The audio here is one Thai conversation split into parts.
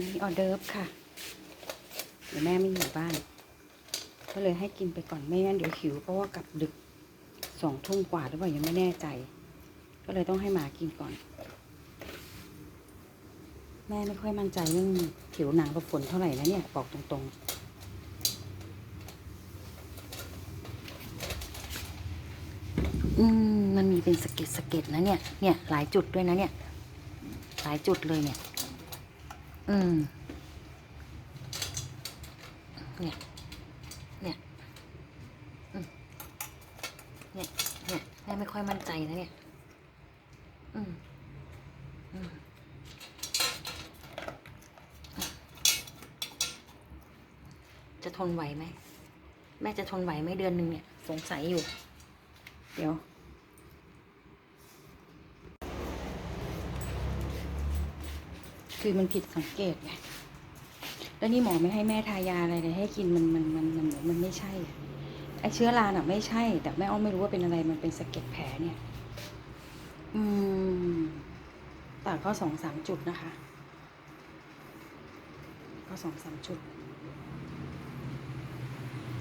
นนี้ออเดิร์ฟค่ะ เดี๋ยวแม่ไม่อยู่บ้าน ก็เลยให้กินไปก่อนไม่งั้นเดี๋ยวหิวเพราะว่ากลับดึกสองทุ่มกว่าหรือเปล่ายังไม่แน่ใจ ก็เลยต้องให้หมากินก่อน แม่ไม่ค่อยมั่นใจเรื่องผิวหนังกับฝนเท่าไหร่นะเนี่ยบอกตรงๆอืมมันมีเป็นสะเก็ดสะเก็ดนะเนี่ย เนี่ยหลายจุดด้วยนะเนี่ย หลายจุดเลยเนี่ย อืม เนี่ย เนี่ยอืมเนี่ย เนี่ยแม่ไม่ค่อยมั่นใจนะเนี่ย อืม อืมจะทนไหวไหม แม่จะทนไหวไหมเดือนหนึ่งเนี่ย สงสัยอยู่ เดี๋ยว คือมันผิดสังเกตไงแล้วนี่หมอไม่ให้แม่ทายาอะไรเลยให้กินมันมันมันมันมันไม่ใช่ไอเชื้อราน่ะ ไม่ใช่ แต่แม่อ้อมไม่รู้ว่าเป็นอะไรมันเป็นสะเก็ดแผลเนี่ย อืมแต่ก็สองสามจุดนะคะ ก็สองสามจุด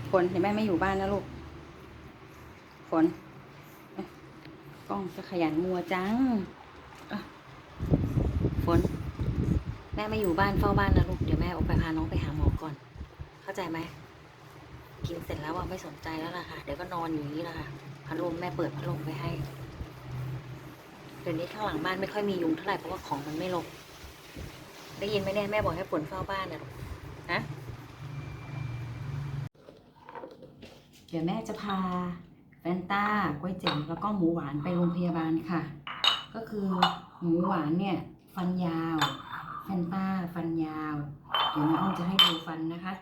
ฝนเดี๋ยวแม่ไม่อยู่บ้านนะลูกฝนกล้องจะขยันมัวจังอะฝน ม่ไม่อยู่บ้านเฝ้าบ้านนะลูก เดี๋ยวแม่ออกไปพาน้องไปหาหมอก่อน เข้าใจไหม กินเสร็จแล้วอะไม่สนใจแล้วล่ะค่ะ เดี๋ยวก็นอนอยู่นี้ละค่ะ พัดลมแม่เปิดพัดลมไปให้ เดี๋ยวนี้ข้างหลังบ้านไม่ค่อยมียุงเท่าไหร่เพราะว่าของมันไม่ลงได้ยินไหมเนี่ยแม่บอกให้ฝนเฝ้าบ้านนะลูกฮะเดี๋ยวแม่จะพาแฟนต้ากล้วยเจ๋งแล้วก็หมูหวานไปโรงพยาบาลค่ะ ก็คือหมูหวานเนี่ย ฟันยาว แฟนต้าฟันยาวเดี๋ยวแม่อ้อมจะให้ดูฟันนะคะ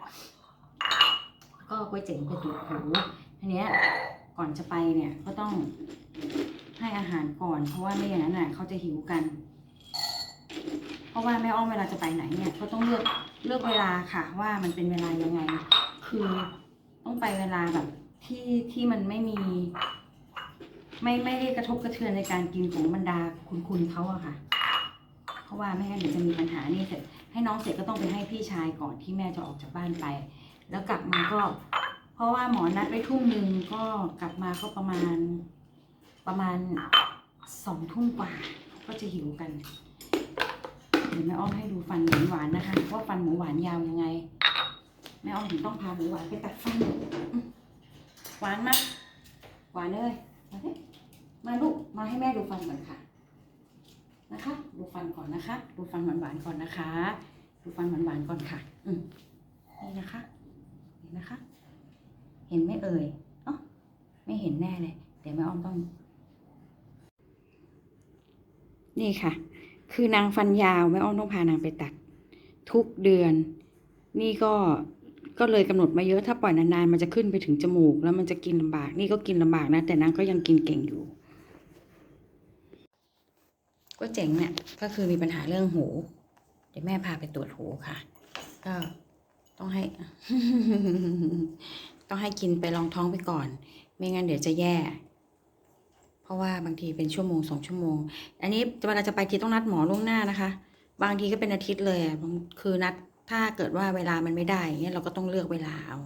ก็กล้วยเจ๋งไปตรวจหูทีเนี้ยก่อนจะไปเนี่ยก็ต้องให้อาหารก่อนเพราะว่าไม่อย่างนั้นน่ะเขาจะหิวกัน เพราะว่าแม่อ้อมเวลาจะไปไหนเนี่ย ก็ต้องเลือกเลือกเวลาค่ะ ว่ามันเป็นเวลายังไง คือต้องไปเวลาแบบที่ที่มันไม่มี ไม่ไม่ได้กระทบกระเทือนในการกินของบรรดาคุณคุณเขาอะค่ะ เพราะว่าไม่งั้นเดี๋ยวจะมีปัญหานี่เสร็จ ให้น้องเสร็จก็ต้องไปให้พี่ชายก่อนที่แม่จะออกจากบ้านไป แล้วกลับมาก็ เพราะว่าหมอนัดไว้ทุ่มหนึ่งก็กลับมาก็ประมาณประมาณสองทุ่มกว่า ก็จะหิวกันเดี๋ยวแม่อ้อมให้ดูฟันหมูหวานนะคะว่าฟันหมูหวานยาวยังไงแม่อ้อมถึงต้องพาหมูหวานไปตัดฟันหวานมากหวานเลยมาสิมาลูกมาให้แม่ดูฟันก่อนค่ะ นะคะ ดูฟันก่อนนะคะ ดูฟันหวานๆก่อนนะคะ ดูฟันหวานๆก่อนค่ะ อืมนี่นะคะเห็นะคะ เห็นไหม่เอ่ยอ๋อไม่เห็นแน่เลยเดี๋ยวแม่อ้อมต้อง นี่ค่ะ คือนางฟันยาวแม่อ้อมต้องพานางไปตัด ทุกเดือน นี่ก็ก็เลยกำหนดมาเยอะถ้าปล่อยนานๆมันจะขึ้นไปถึงจมูก แล้วมันจะกินลำบาก นี่ก็กินลำบากนะ แต่นางก็ยังกินเก่งอยู่ ก็เจ๋งเนี่ยก็คือมีปัญหาเรื่องหู เดี๋ยวแม่พาไปตรวจหูค่ะ ก็ต้องให้ ต้องให้กินไปลองท้องไปก่อน ไม่งั้นเดี๋ยวจะแย่ เพราะว่าบางทีเป็นชั่วโมงสองชั่วโมง อันนี้เวลาจะไปทีต้องนัดหมอล่วงหน้านะคะ บางทีก็เป็นอาทิตย์เลยคือนัดถ้าเกิดว่าเวลามันไม่ได้เงี้ยเราก็ต้องเลือกเวลาเอา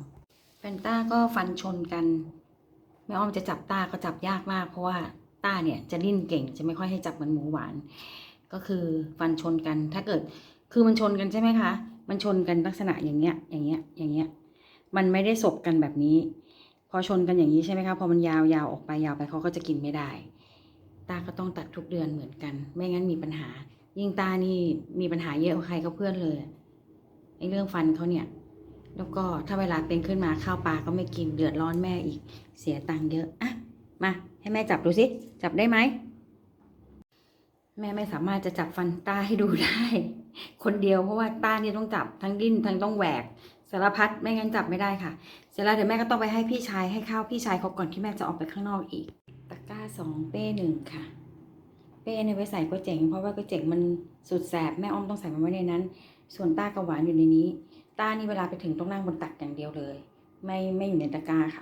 แฟนต้าก็ฟันชนกัน แม่อ้อมจะจับต้าก็จับยากมากเพราะว่า ต้าเนี่ยจะดิ้นเก่งจะไม่ค่อยให้จับเหมือนหมูหวาน ก็คือฟันชนกันถ้าเกิดคือมันชนกันใช่ไหมคะ มันชนกันลักษณะอย่างเงี้ยอย่างเงี้ยอย่างเงี้ยมันไม่ได้สบกันแบบนี้ พอชนกันอย่างนี้ใช่ไหมคะพอมันยาวยาวออกไปยาวไปเขาก็จะกินไม่ได้ ตาก็ต้องตัดทุกเดือนเหมือนกัน ไม่งั้นมีปัญหา ยิ่งตานี่มีปัญหาเยอะกว่าใครก็เพื่อนเลยไอ้เรื่องฟันเขาเนี่ย แล้วก็ถ้าเวลาเป็นขึ้นมาข้าวปลาก็ไม่กินเดือดร้อนแม่อีกเสียตังค์เยอะอะ มาให้แม่จับดูสิ จับได้ไหม แม่ไม่สามารถจะจับฟันต้าให้ดูได้ คนเดียวเพราะว่าต้านี่ต้องจับทั้งดิ้นทั้งต้องแหวกสารพัดไม่งั้นจับไม่ได้ค่ะ เสร็จแล้วเดี๋ยวแม่ก็ต้องไปให้พี่ชายให้ข้าวพี่ชายเขาก่อนที่แม่จะออกไปข้างนอกอีก ตะกร้าสองเป้หนึ่งค่ะ เป้เนี่ยไว้ใส่ก๋วยเจ๋งเพราะว่าก๋วยเจ๋งมันสุดแสบแม่อ้อมต้องใส่มันไว้ในนั้น ส่วนต้ากับหวานอยู่ในนี้ ต้านี่เวลาไปถึงต้องนั่งบนตักอย่างเดียวเลย ไม่ไม่อยู่ในตะกร้าค่ะ